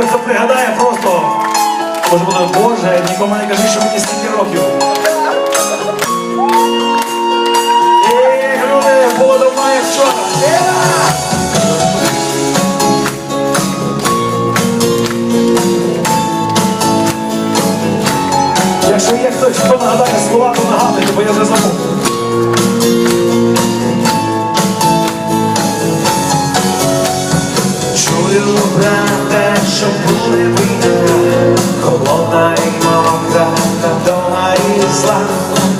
Той, хто пригадає, просто може буде, Боже, нікому не кажи, що мені стільки років. Якщо є хтось, хто нагадає слова, то нагадуйте, бо я вже забув.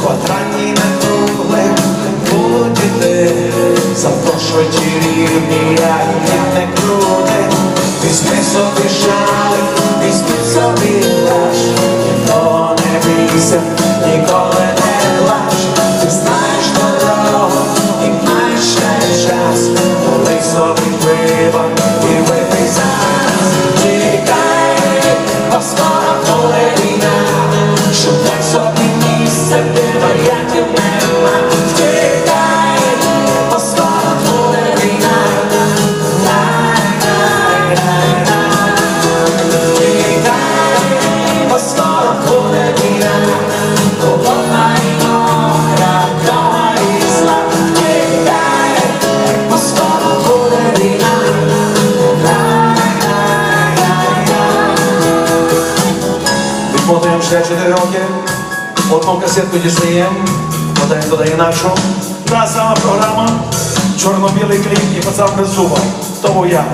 Квадратні на круглих будуть іти, запрошують рівні, як не крути, візьми собі шали, візьми собі наш, ніхто не бійся, ніколи роки. Одну касетку дістаємо, подаємо туди інакшу. Та сама програма, чорно-білий кліп і пацан без зуба. Тому я.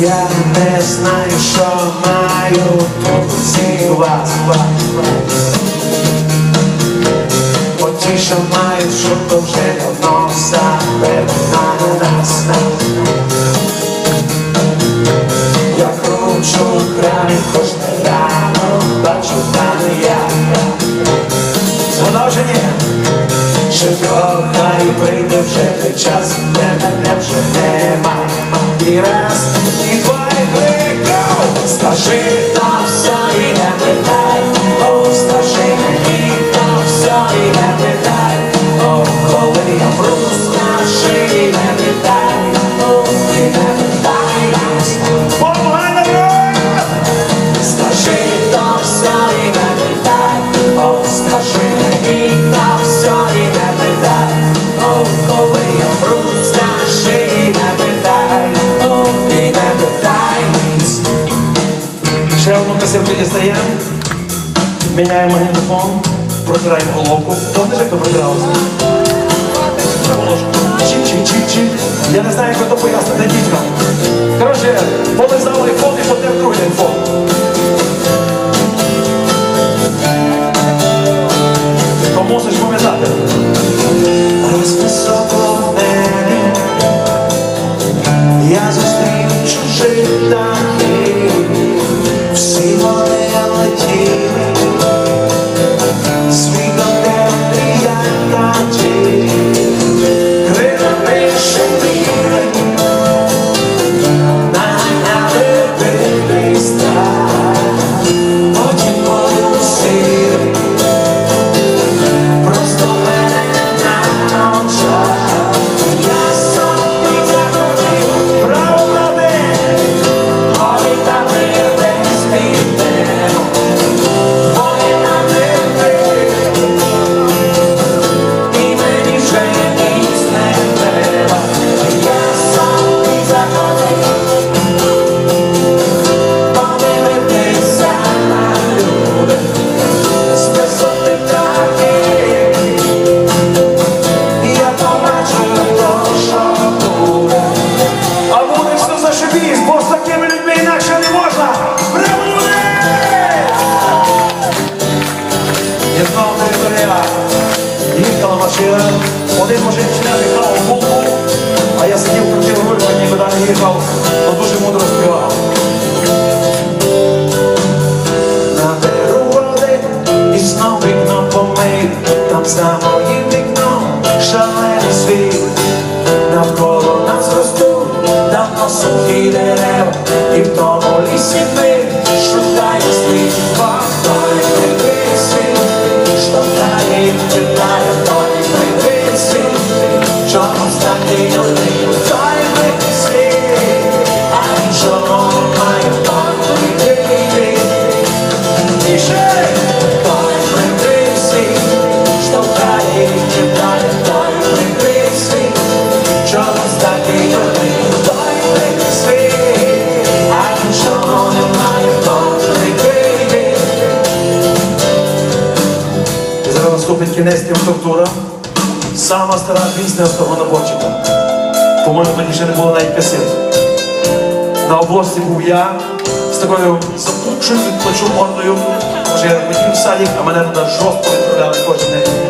Я не знаю, що маю всіх вас. Бо ті, що то вже давно забирає нас. Я кручу край, кожне Ще кохай, прийде вже той час, де мене вже нема. І раз, і два, і три, go! Скажи там все і не протираємо головку. Помните, як то протиралося? Чи-чи-чи-чи. Я не знаю, як то пояснити дітям. Коротше, полизали фон і потім другий айфон. Їхав, дуже мудро співав. Наберу води і знов вікно помий, там за моїм вікном шалений світ. під кінець структура, сама стара пісня з того набочика. По-моєму, тоді ще не було навіть касет. На області був я з такою запучою, плечу мордою. Може, я не хотів в садік, а мене туди жорстко відправляли кожен день.